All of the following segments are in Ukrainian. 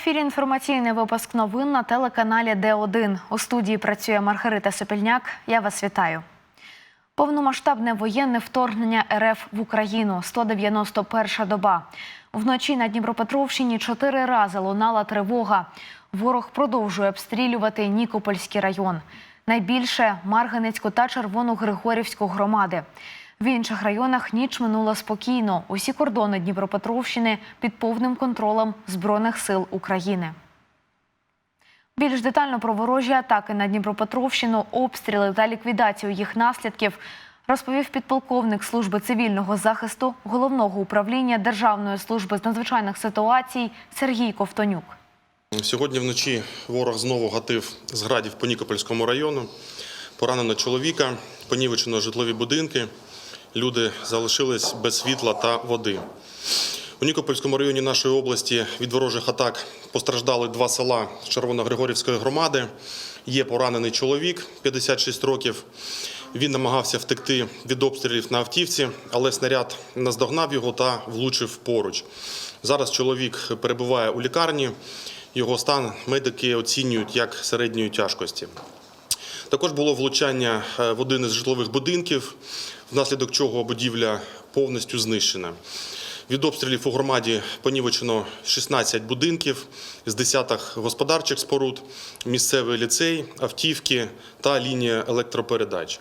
Ефірі інформаційний випуск новин на телеканалі Д1. У студії працює Маргарита Сопільняк. Я вас вітаю. Повномасштабне воєнне вторгнення РФ в Україну 191 доба. Вночі на Дніпропетровщині чотири рази лунала тривога. Ворог продовжує обстрілювати Нікопольський район. Найбільше Марганецьку та Червоногригорівську громади. В інших районах ніч минула спокійно. Усі кордони Дніпропетровщини під повним контролем Збройних сил України. Більш детально про ворожі атаки на Дніпропетровщину, обстріли та ліквідацію їх наслідків розповів підполковник служби цивільного захисту головного управління Державної служби з надзвичайних ситуацій Сергій Ковтонюк. Сьогодні вночі ворог знову гатив з градів по Нікопольському району. Поранено чоловіка, понівечено житлові будинки. Люди залишились без світла та води. У Нікопольському районі нашої області від ворожих атак постраждали два села Червоногригорівської громади. Є поранений чоловік 56 років. Він намагався втекти від обстрілів на автівці, але снаряд наздогнав його та влучив поруч. Зараз чоловік перебуває у лікарні. Його стан медики оцінюють як середньої тяжкості. Також було влучання е, в один із житлових будинків, внаслідок чого будівля повністю знищена. Від обстрілів у громаді понівечено 16 будинків з десяток господарчих споруд, місцевий ліцей, автівки та лінія електропередач.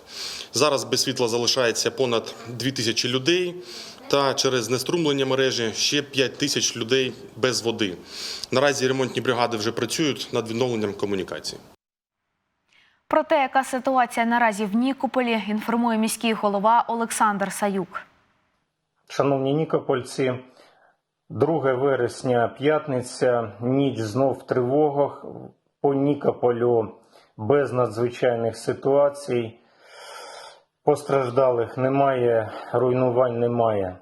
Зараз без світла залишається понад 2 тисячі людей. Та через знеструмлення мережі ще 5 тисяч людей без води. Наразі ремонтні бригади вже працюють над відновленням комунікації. Про те, яка ситуація наразі в Нікополі, інформує міський голова Олександр Саюк. Шановні нікопольці, 2 вересня, п'ятниця, ніч знов в тривогах по Нікополю без надзвичайних ситуацій. Постраждалих немає, руйнувань немає.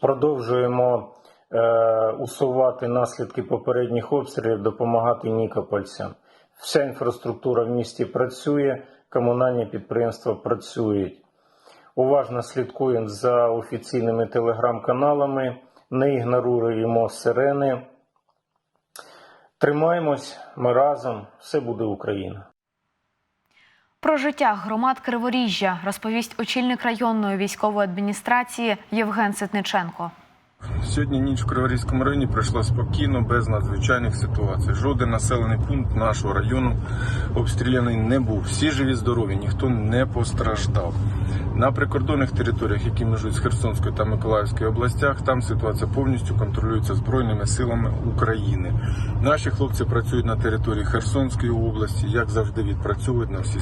Продовжуємо е, усувати наслідки попередніх обстрілів, допомагати нікопольцям. Вся інфраструктура в місті працює, комунальні підприємства працюють. Уважно слідкуємо за офіційними телеграм-каналами, не ігноруємо сирени. Тримаємось, ми разом, все буде Україна. Про життя громад Криворіжжя розповість очільник районної військової адміністрації Євген Ситниченко. Сьогодні ніч в Криворізькому районі пройшла спокійно, без надзвичайних ситуацій. Жоден населений пункт нашого району обстріляний не був. Всі живі, здорові, ніхто не постраждав. На прикордонних територіях, які межують з Херсонською та Миколаївською областях, там ситуація повністю контролюється Збройними силами України. Наші хлопці працюють на території Херсонської області, як завжди відпрацьовують на всі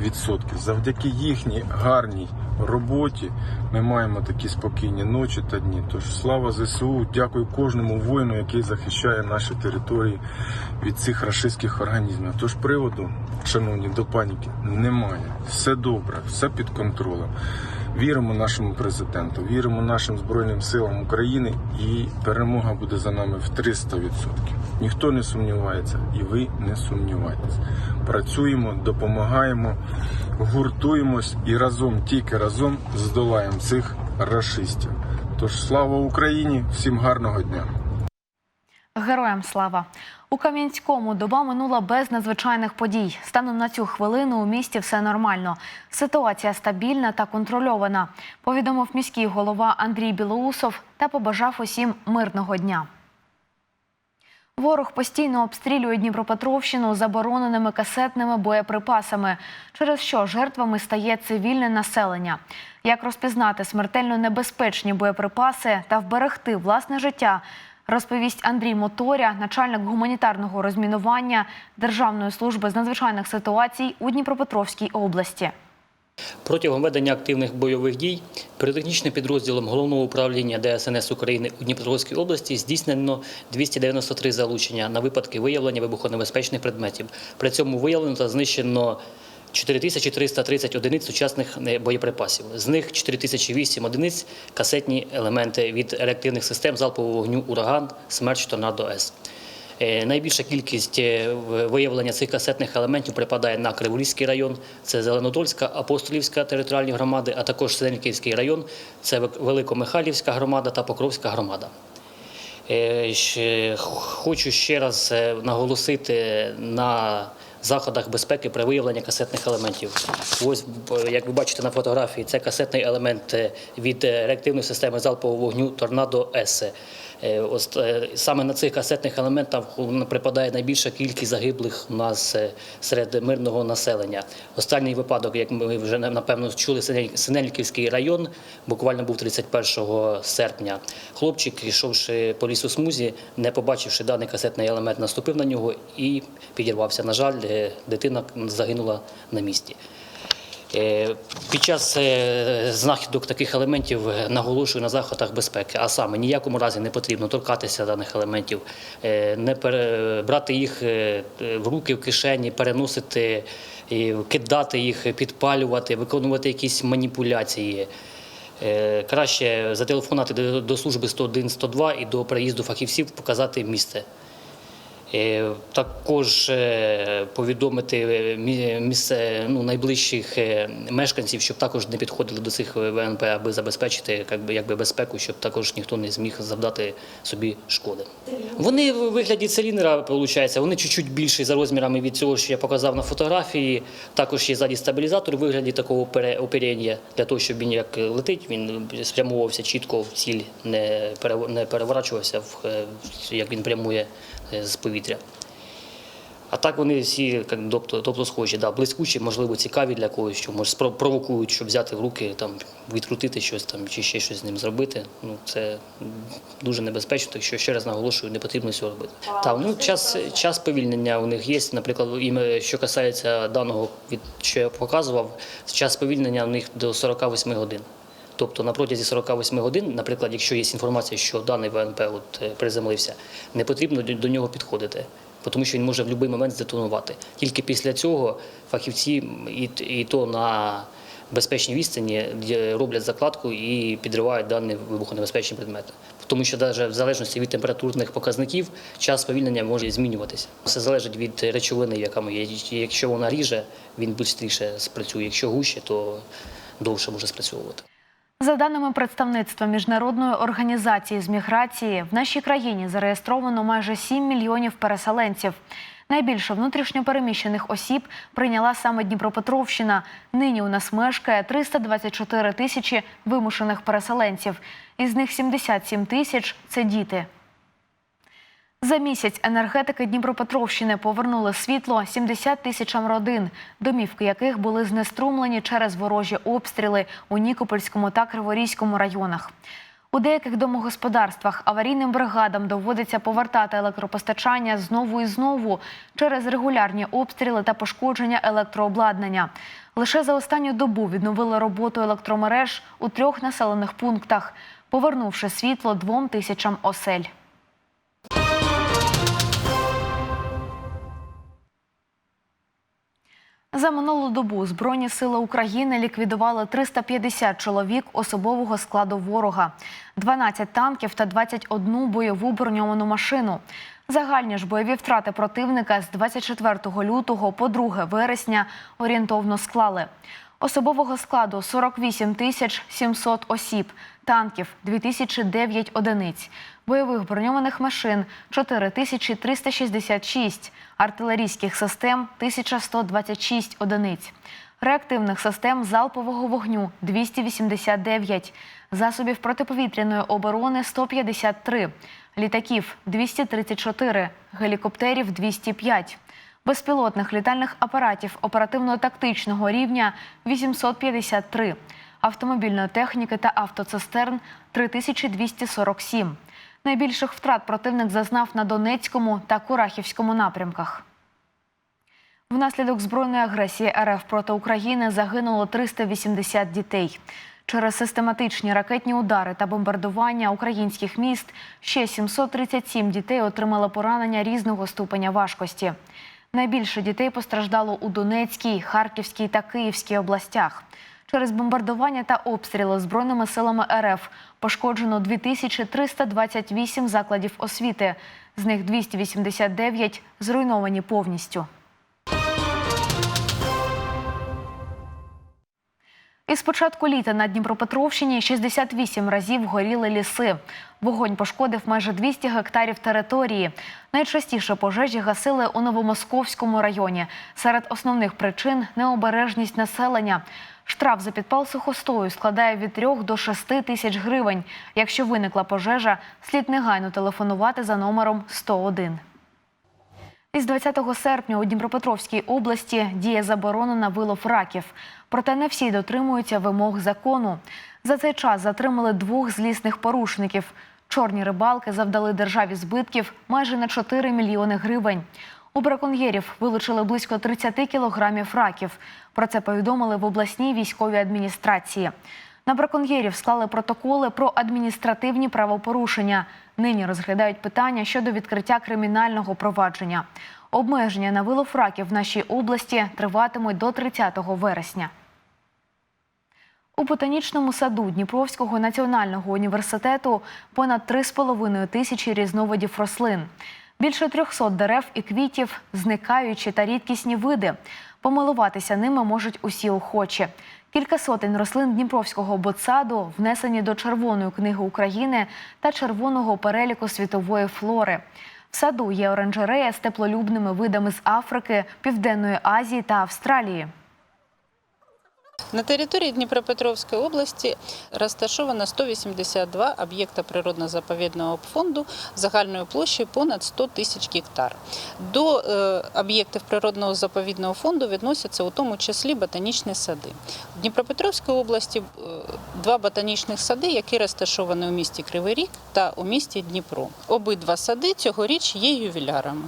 100%. Завдяки їхній гарній роботі ми маємо такі спокійні ночі та дні. Тож слава ЗСУ, дякую кожному воїну, який захищає наші території від цих рашистських організмів. Тож приводу, шановні, до паніки немає. Все добре, все під контролем. Віримо нашому президенту, віримо нашим Збройним силам України, і перемога буде за нами в 300%. Ніхто не сумнівається, і ви не сумнівайтесь. Працюємо, допомагаємо, гуртуємось і разом, тільки разом здолаємо цих рашистів. Тож слава Україні! Всім гарного дня! Героям слава у Кам'янському доба минула без надзвичайних подій. Станом на цю хвилину у місті все нормально. Ситуація стабільна та контрольована. Повідомив міський голова Андрій Білоусов та побажав усім мирного дня. Ворог постійно обстрілює Дніпропетровщину забороненими касетними боєприпасами, через що жертвами стає цивільне населення. Як розпізнати смертельно небезпечні боєприпаси та вберегти власне життя, розповість Андрій Моторя, начальник гуманітарного розмінування Державної служби з надзвичайних ситуацій у Дніпропетровській області. Протягом ведення активних бойових дій піротехнічним підрозділом головного управління ДСНС України у Дніпропетровській області здійснено 293 залучення на випадки виявлення вибухонебезпечних предметів. При цьому виявлено та знищено 4330 одиниць сучасних е, боєприпасів. З них 4008 одиниць касетні елементи від реактивних систем залпового вогню Ураган, Смерч, Торнадо С. Е, Найбільша кількість е, виявлення цих касетних елементів припадає на Криворізький район, це Зеленодольська, Апостолівська територіальні громади, а також Синельниківський район, це Великомихайлівська громада та Покровська громада. Е, Хочу ще раз наголосити на заходах безпеки при виявленні касетних елементів. Ось, як ви бачите на фотографії, це касетний елемент від реактивної системи залпового вогню Торнадо С. Е, е, Саме на цих касетних елементах припадає найбільша кількість загиблих у нас е, серед мирного населення. Останній випадок, як ми вже напевно чули, Синель- Синельниківський район буквально був 31 серпня. Хлопчик, йшовши по лісосмузі, не побачивши даний касетний елемент, наступив на нього і підірвався. На жаль, е, дитина загинула на місці. Е, Під час е, знахідок таких елементів е, наголошую на заходах безпеки, а саме ніякому разі не потрібно торкатися даних елементів, не брати їх в руки, в кишені, переносити, кидати їх, підпалювати, виконувати якісь маніпуляції. Краще зателефонувати до- служби 101 102 і до приїзду фахівців показати місце. Е, Також е, повідомити е, місце ну, найближчих мешканців, щоб також не підходили до цих ВНП, аби забезпечити якби, якби безпеку, щоб також ніхто не зміг завдати собі шкоди. Вони в вигляді циліндра, виходить, вони чуть-чуть більші за розмірами від цього, що я показав на фотографії. Також є ззаді стабілізатор у вигляді такого пере- оперення, для того, щоб він як летить, він спрямовувався чітко в ціль, не перев- переворачувався, в, як він прямує з повітря. А так вони всі тобто, тобто схожі, да, блискучі, можливо, цікаві для когось, що може спро- провокують, щоб взяти в руки, там, відкрутити щось там, чи ще щось з ним зробити. Ну, це дуже небезпечно, так що ще раз наголошую, не потрібно цього робити. Так, ну, час, час повільнення у них є. Наприклад, іме- що касається даного, що я показував, час повільнення у них до 48 годин. Тобто на протязі 48 годин, наприклад, якщо є інформація, що даний ВНП от, е, приземлився, не потрібно до, нього підходити, тому що він може в будь-який момент здетонувати. Тільки після цього фахівці і, і то на безпечній відстані роблять закладку і підривають дані вибухонебезпечні предмети. Тому що навіть в залежності від температурних показників час повільнення може змінюватися. Все залежить від речовини, яка є. Якщо вона ріже, він швидше спрацює. Якщо гуще, то довше може спрацьовувати. За даними представництва міжнародної організації з міграції, в нашій країні зареєстровано майже 7 мільйонів переселенців. Найбільше внутрішньопереміщених осіб прийняла саме Дніпропетровщина. Нині у нас мешкає 324 тисячі вимушених переселенців. Із них 77 тисяч це діти. За місяць енергетики Дніпропетровщини повернули світло 70 тисячам родин, домівки яких були знеструмлені через ворожі обстріли у Нікопольському та Криворізькому районах. У деяких домогосподарствах аварійним бригадам доводиться повертати електропостачання знову і знову через регулярні обстріли та пошкодження електрообладнання. Лише за останню добу відновили роботу електромереж у трьох населених пунктах, повернувши світло двом тисячам осель. За минулу добу Збройні сили України ліквідували 350 чоловік особового складу ворога, 12 танків та 21 бойову броньовану машину. Загальні ж бойові втрати противника з 24 лютого по 2 вересня орієнтовно склали. Особового складу 48 тисяч 700 осіб, танків 2009 одиниць, бойових броньованих машин 4366, артилерійських систем 1126 одиниць, реактивних систем залпового вогню 289, засобів протиповітряної оборони 153, літаків 234, гелікоптерів 205, безпілотних літальних апаратів оперативно-тактичного рівня 853, автомобільної техніки та автоцистерн 3247. Найбільших втрат противник зазнав на Донецькому та Курахівському напрямках. Внаслідок збройної агресії РФ проти України загинуло 380 дітей. Через систематичні ракетні удари та бомбардування українських міст ще 737 дітей отримали поранення різного ступеня важкості. Найбільше дітей постраждало у Донецькій, Харківській та Київській областях. Через бомбардування та обстріли збройними силами РФ пошкоджено 2328 закладів освіти. З них 289 зруйновані повністю. Із початку літа на Дніпропетровщині 68 разів горіли ліси. Вогонь пошкодив майже 200 гектарів території. Найчастіше пожежі гасили у Новомосковському районі. Серед основних причин необережність населення. Штраф за підпал сухостою складає від 3 до 6 тисяч гривень. Якщо виникла пожежа, слід негайно телефонувати за номером 101. Із 20 серпня у Дніпропетровській області діє заборона на вилов раків. Проте не всі дотримуються вимог закону. За цей час затримали двох злісних порушників. Чорні рибалки завдали державі збитків майже на 4 мільйони гривень. У браконьєрів вилучили близько 30 кілограмів раків. Про це повідомили в обласній військовій адміністрації. На браконьєрів склали протоколи про адміністративні правопорушення. Нині розглядають питання щодо відкриття кримінального провадження. Обмеження на вилов раків в нашій області триватимуть до 30 вересня. У ботанічному саду Дніпровського національного університету понад 3,5 тисячі різновидів рослин. Більше 300 дерев і квітів, зникаючі та рідкісні види. Помилуватися ними можуть усі охочі. Кілька сотень рослин Дніпровського ботсаду внесені до Червоної книги України та червоного переліку світової флори. В саду є оранжерея з теплолюбними видами з Африки, Південної Азії та Австралії. На території Дніпропетровської області розташовано 182 об'єкта природно-заповідного фонду загальною площею понад 100 тисяч гектар. До е, об'єктів природного заповідного фонду відносяться у тому числі ботанічні сади. В Дніпропетровській області е, два ботанічних сади, які розташовані у місті Кривий Ріг та у місті Дніпро. Обидва сади цьогоріч є ювілярами.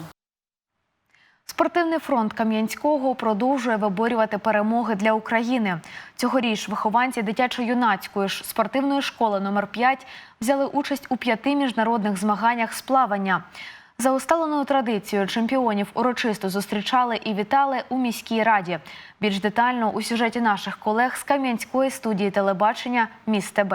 Спортивний фронт Кам'янського продовжує виборювати перемоги для України. Цьогоріч вихованці дитячо-юнацької спортивної школи номер 5 взяли участь у п'яти міжнародних змаганнях з плавання. За усталеною традицією чемпіонів урочисто зустрічали і вітали у міській раді. Більш детально у сюжеті наших колег з Кам'янської студії телебачення Міс ТБ.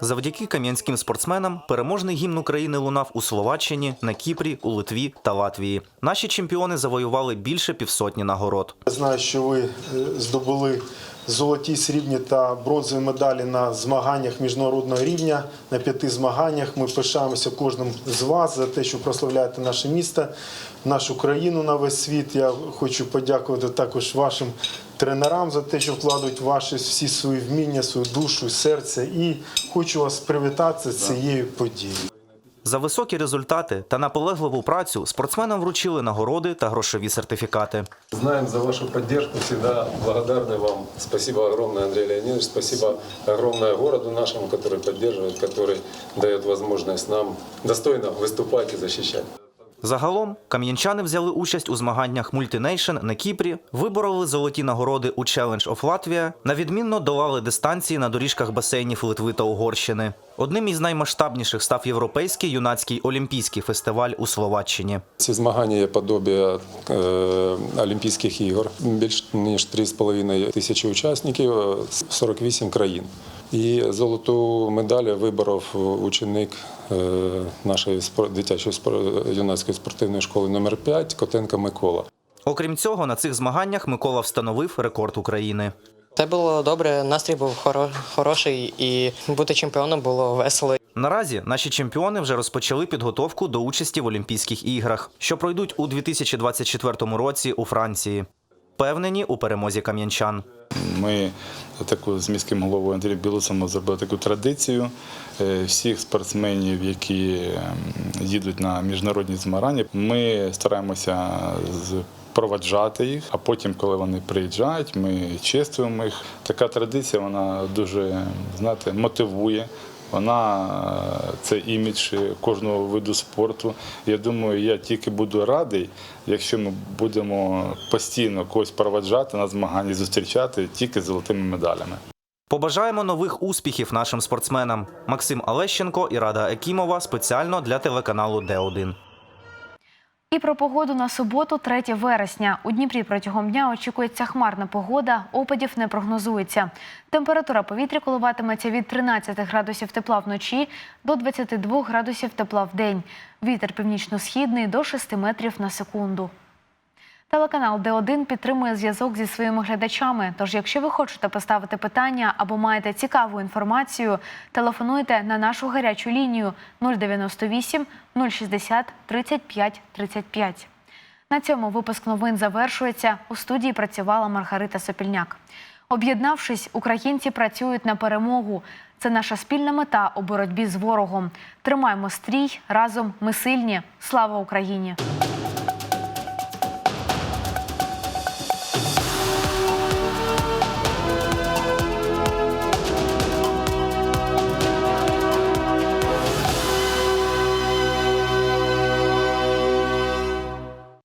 Завдяки кам'янським спортсменам переможний гімн України лунав у Словаччині, на Кіпрі, у Литві та Латвії. Наші чемпіони завоювали більше півсотні нагород. Я знаю, що ви е, здобули золоті, срібні та бронзові медалі на змаганнях міжнародного рівня, на п'яти змаганнях. Ми пишаємося кожним з вас за те, що прославляєте наше місто, нашу країну на весь світ. Я хочу подякувати також вашим тренерам за те, що вкладають ваші всі свої вміння, свою душу, серце. І хочу вас привітати з цією подією. За високі результати та наполегливу працю спортсменам вручили нагороди та грошові сертифікати. Знаем за вашу поддержку, всегда благодарны вам. Спасибо огромное, Андрей Леонидович, спасибо огромное городу нашему, который поддерживает, который дает возможность нам достойно выступать и защищать. Загалом кам'янчани взяли участь у змаганнях Мультинейшн на Кіпрі, вибороли золоті нагороди у Challenge of Latvia, на відмінно долали дистанції на доріжках басейнів Литви та Угорщини. Одним із наймасштабніших став європейський юнацький олімпійський фестиваль у Словаччині. Ці змагання є подобія е, Олімпійських ігор. Більш ніж 3,5 тисячі учасників, е, 48 країн. І золоту медаль виборов ученик е, нашої спор- дитячої спор- юнацької спортивної школи номер 5 Котенко Микола. Окрім цього, на цих змаганнях Микола встановив рекорд України. Це було добре, настрій був хоро- хороший і бути чемпіоном було весело. Наразі наші чемпіони вже розпочали підготовку до участі в Олімпійських іграх, що пройдуть у 2024 році у Франції. Впевнені у перемозі кам'янчан. Ми таку з міським головою Андрієм Білоусом зробили таку традицію е, всіх спортсменів, які ем, їдуть на міжнародні змагання. Ми стараємося проваджати їх, а потім, коли вони приїжджають, ми чествуємо їх. Така традиція вона дуже знаєте, мотивує. Вона е, це імідж кожного виду спорту. Я думаю, я тільки буду радий, якщо ми будемо постійно когось проваджати на змагання, зустрічати тільки золотими медалями. Побажаємо нових успіхів нашим спортсменам. Максим Алещенко і Рада Екімова спеціально для телеканалу Д1. І про погоду на суботу, 3 вересня. У Дніпрі протягом дня очікується хмарна погода, опадів не прогнозується. Температура повітря коливатиметься від 13 градусів тепла вночі до 22 градусів тепла в день. Вітер північно-східний до 6 метрів на секунду. Телеканал Д1 підтримує зв'язок зі своїми глядачами. Тож, якщо ви хочете поставити питання або маєте цікаву інформацію, телефонуйте на нашу гарячу лінію 098 060 35 35. На цьому випуск новин завершується. У студії працювала Маргарита Сопільняк. Об'єднавшись, українці працюють на перемогу. Це наша спільна мета у боротьбі з ворогом. Тримаймо стрій разом. Ми сильні. Слава Україні!